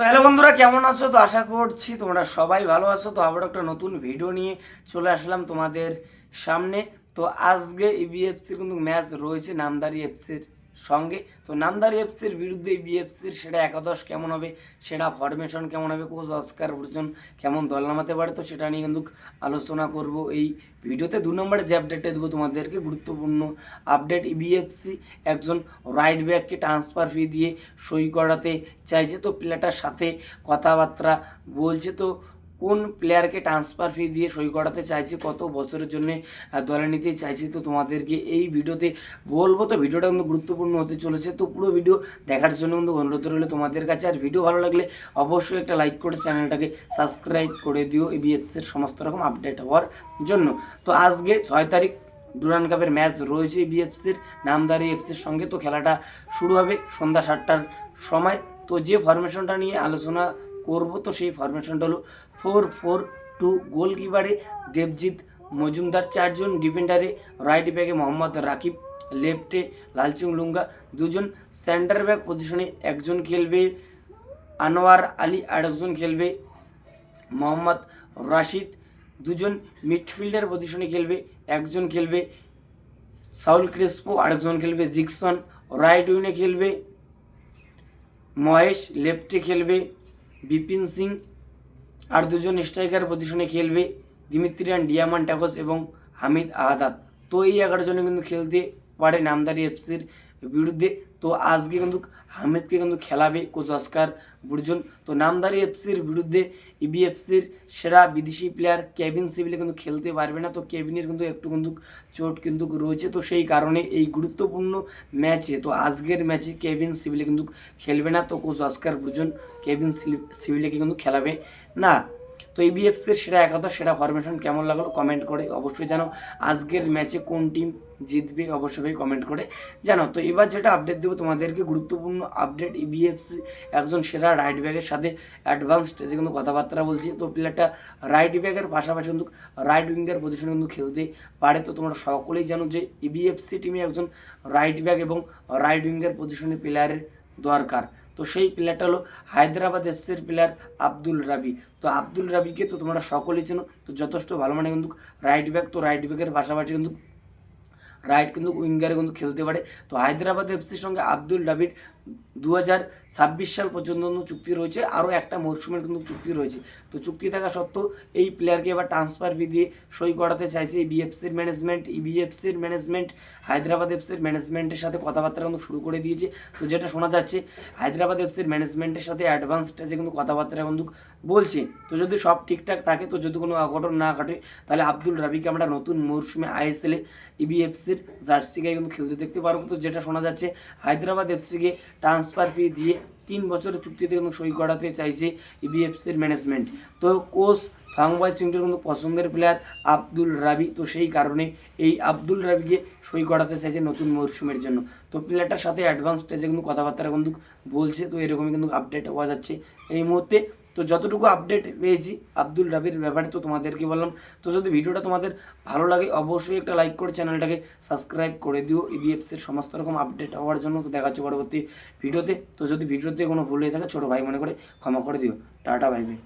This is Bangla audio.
তো হ্যালো বন্ধুরা, কেমন আছো? তো আশা করছি তোমরা সবাই ভালো আছো। তো আবার একটা নতুন ভিডিও নিয়ে চলে আসলাম তোমাদের সামনে। তো আজকে ইবিএফসির কিন্তু ম্যাচ রয়েছে, নামদারি এফসির সঙ্গে। তো নামদারি এফসির বিরুদ্ধে ইবিএফসির সেটা একাদশ কেমন হবে, সেটা ফরমেশন কেমন হবে, কোচ অস্কার অর্জুন কেমন দল নামাতে পারে, তো সেটা নিয়ে কিন্তু আলোচনা করব এই ভিডিওতে। দু নম্বরে যে আপডেটটা দেবো তোমাদেরকে, গুরুত্বপূর্ণ আপডেট ইবিএফসি একজন রাইট ব্যাককে ট্রান্সফার ফি দিয়ে সই করাতে চাইছে, তো প্লেয়ারটার সাথে কথাবার্তা বলছে, তো কোন প্লেয়ারকে ট্রান্সফার ফি দিয়ে সই করাতে চাইছে, কত বছরের জন্য দলে নিতে চাইছে, তো তোমাদেরকে এই ভিডিওতে বলব। তো ভিডিওটা কিন্তু গুরুত্বপূর্ণ হতে চলেছে। তো পুরো ভিডিও দেখার জন্য কিন্তু অনুরোধ রইল তোমাদের কাছে। আর ভিডিও ভালো লাগলে অবশ্যই একটা লাইক করে চ্যানেলটাকে সাবস্ক্রাইব করে দিও। এবিএফসির সমস্ত রকম আপডেট হওয়ার জন্য। তো আজকে ছয় তারিখ, ডুরান কাপের ম্যাচ রয়েছে বিএফসির নামদারি এফসির সঙ্গে। তো খেলাটা শুরু হবে সন্ধ্যা সাতটার সময়। তো যে ফরমেশনটা নিয়ে আলোচনা করব, তো সেই ফরমেশনটা হলো ফোর ফোর টু গোলকিপারে দেবজিৎ মজুমদার, চারজন ডিফেন্ডারে রাইট ব্যাকে মোহাম্মদ রাকিব, লেফটে লালচুং লুঙ্গা, দুজন সেন্টার ব্যাক পজিশনে একজন খেলবে আনোয়ার আলী আর একজন খেলবে মোহাম্মদ রাশিদ, দুজন মিডফিল্ডার পজিশনে খেলবে, একজন খেলবে সাউল ক্রেসপো, আরেকজন খেলবে জিকসন, রাইট উইনে খেলবে মহেশ, লেফটে খেলবে বিপিন সিং আর দুজন স্ট্রাইকার পজিশনে খেলবে দিমিত্রিয়ান ডিয়ামান ট্যাকস এবং হামিদ আহাদাব তো এই এগারো জনে কিন্তু খেলতে পারে নামদারি এফসির বিরুদ্ধে। তো আজকে কিন্তু হামিদকে কিন্তু খেলাবে কোচ অস্কার বুর্জন। তো নামদারি এফসির বিরুদ্ধে ইবিএফসির সেরা বিদেশি প্লেয়ার কেবিন সিভিলে কিন্তু খেলতে পারবে না। তো কেবিনের কিন্তু একটু কিন্তু চোট কিন্তু রয়েছে। তো সেই কারণে এই গুরুত্বপূর্ণ ম্যাচে, তো আজকের ম্যাচে কেবিন সিভিলে কিন্তু খেলবে না। তো কোচ অস্কার বুর্জন কেভিন সিভিলেকে কিন্তু খেলাবে না। তো এই বিএফসির সেরা একাদশ সেরা ফরমেশন কেমন লাগল কমেন্ট করে অবশ্যই জানো আজকের ম্যাচে কোন টিম জিতবে অবশ্যই কমেন্ট করে জানো তো এবার যেটা আপডেট দেবো তোমাদেরকে গুরুত্বপূর্ণ আপডেট ইবিএফসি একজন সেরা রাইট ব্যাগের সাথে অ্যাডভান্স স্টেজে কিন্তু কথাবার্তা বলছি। তো প্লেয়ারটা রাইট ব্যাগের পাশাপাশি কিন্তু রাইট উইঙ্গার পজিশনে কিন্তু খেলতে পারে। তো তোমরা সকলেই জানো যে ইবিএফসি টিমে একজন রাইট ব্যাগ এবং রাইট উইঙ্গার পজিশনে প্লেয়ারের দরকার। তো সেই প্লেয়ারটা হলো হায়দ্রাবাদ এফসির প্লেয়ার আব্দুল রাবি। তো আব্দুল রাবিকে তো তোমরা সকলেই চেনো, তো যথেষ্ট ভালো মানে কিন্তু রাইট ব্যাক তো রাইট ব্যাকের পাশাপাশি কিন্তু রাইট কিন্তু উইঙ্গারে কিন্তু খেলতে পারে। তো হায়দ্রাবাদ এফসির সঙ্গে আব্দুল রাবির দু হাজার ছাব্বিশ সাল পর্যন্ত চুক্তি রয়েছে। আরও একটা মরশুমের কিন্তু চুক্তি রয়েছে। তো চুক্তি থাকা সত্ত্বেও এই প্লেয়ারকে এবার ট্রান্সফার ফি দিয়ে সই করাতে চাইছে বিএফসির ম্যানেজমেন্ট ইবিএফসির ম্যানেজমেন্ট হায়দ্রাবাদ এফসির ম্যানেজমেন্টের সাথে কথাবার্তা কিন্তু শুরু করে দিয়েছে। তো যেটা শোনা যাচ্ছে, হায়দ্রাবাদ এফসির ম্যানেজমেন্টের সাথে অ্যাডভান্স স্টেজে কিন্তু কথাবার্তা কিন্তু বলছে। তো যদি সব ঠিকঠাক থাকে, তো যদি কোনো অঘটন না ঘটে, তাহলে আব্দুল রাবিকে আমরা নতুন মরশুমে আইএসএলে ইবিএফসির জার্সি গায়ে কিন্তু খেলতে দেখতে পারব। তো যেটা শোনা যাচ্ছে, হায়দ্রাবাদ এফসিকে ট্রান্সফার ফি দিয়ে তিন বছরের চুক্তিতে কিন্তু সই করাতে চাইছে ইবিএফসির ম্যানেজমেন্ট তো কোচ থাংবাই সিংটার কিন্তু পছন্দের প্লেয়ার আব্দুল রাবি। তো সেই কারণে এই আব্দুল রাবিকে সই করাতে চাইছে নতুন মরশুমের জন্য। তো প্লেয়ারটার সাথে অ্যাডভান্স স্টেজে কিন্তু কথাবার্তা কিন্তু বলছে। তো এরকমই কিন্তু আপডেট পাওয়া যাচ্ছে। এই মুহূর্তে তো যতটুকু আপডেট পেয়েছি আব্দুল রাবির ব্যাপারে তো তোমাদেরকে বললাম। তো যদি ভিডিওটা তোমাদের ভালো লাগে, অবশ্যই একটা লাইক করে চ্যানেলটাকে সাবস্ক্রাইব করে দিও। ইবিএফসির সমস্ত রকম আপডেট হওয়ার জন্য তো দেখাচ্ছে পরবর্তী ভিডিওতে। তো যদি ভিডিওতে কোনো ভুল হয়ে থাকে, ছোটো ভাই মনে করে ক্ষমা করে দিও। টাটা ভাই ভাই